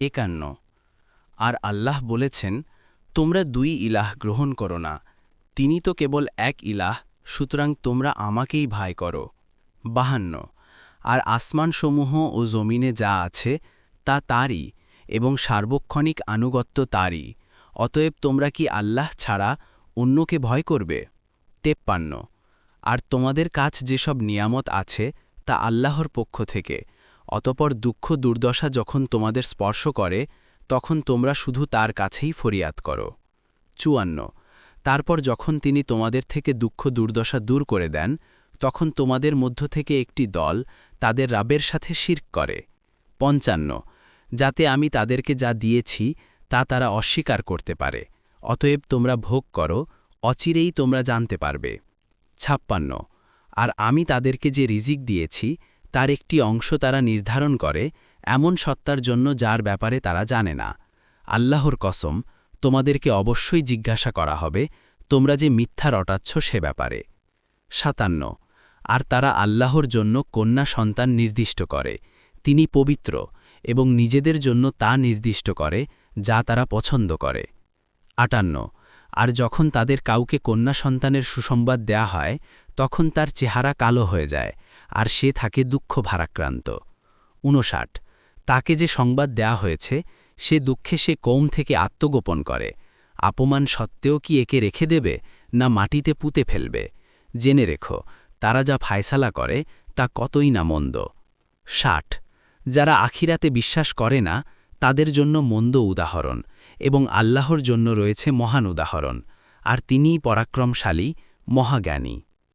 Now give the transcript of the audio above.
একান্ন। আর আল্লাহ বলেছেন, তোমরা দুই ইলাহ গ্রহণ করো না। তিনি তো কেবল এক ইলাহ, সুতরাং তোমরা আমাকেই ভাই করো। বাহান্ন। আর আসমানসমূহ ও জমিনে যা আছে, তা তারই, এবং সার্বক্ষণিক আনুগত্য তারই। অতএব তোমরা কি আল্লাহ ছাড়া অন্যকে ভয় করবে? তেপ্পান্ন। আর তোমাদের কাছ যেসব নিয়ামত আছে, তা আল্লাহর পক্ষ থেকে। অতপর দুঃখ দুর্দশা যখন তোমাদের স্পর্শ করে, তখন তোমরা শুধু তার কাছেই ফরিয়াদ করো। চুয়ান্ন। তারপর যখন তিনি তোমাদের থেকে দুঃখ দুর্দশা দূর করে দেন, তখন তোমাদের মধ্য থেকে একটি দল তাদের রাবের সাথে শির্ক করে। পঞ্চান্ন। যাতে আমি তাদেরকে যা দিয়েছি, তা তারা অস্বীকার করতে পারে। অতএব তোমরা ভোগ করো, অচিরেই তোমরা জানতে পারবে। ছাপ্পান্ন। আর আমি তাদেরকে যে রিজিক দিয়েছি তার একটি অংশ তারা নির্ধারণ করে এমন সত্তার জন্য যার ব্যাপারে তারা জানে না। আল্লাহর কসম, তোমাদেরকে অবশ্যই জিজ্ঞাসা করা হবে, তোমরা যে মিথ্যা রটাচ্ছ সে ব্যাপারে। সাতান্ন, আর তারা আল্লাহর জন্য কন্যা সন্তান নির্দিষ্ট করে, তিনি পবিত্র এবং নিজেদের জন্য তা নির্দিষ্ট করে, যা তারা পছন্দ করে। আটান্ন, আর যখন তাদের কাউকে কন্যা সন্তানের সুসংবাদ দেয়া হয়, তখন তার চেহারা কালো হয়ে যায় আর সে থাকে দুঃখ ভারাক্রান্ত। উনষাট তাকে যে সংবাদ দেয়া হয়েছে, সে দুঃখে সে কৌম থেকে আত্মগোপন করে। আপমান সত্ত্বেও কি একে রেখে দেবে, না মাটিতে পুঁতে ফেলবে? জেনে রেখো, তারা যা ফায়সালা করে, তা কতই না মন্দ। ষাট, যারা আখিরাতে বিশ্বাস করে না, তাদের জন্য মন্দ উদাহরণ এবং আল্লাহর জন্য রয়েছে মহান উদাহরণ। আর তিনিই পরাক্রমশালী, মহাজ্ঞানী।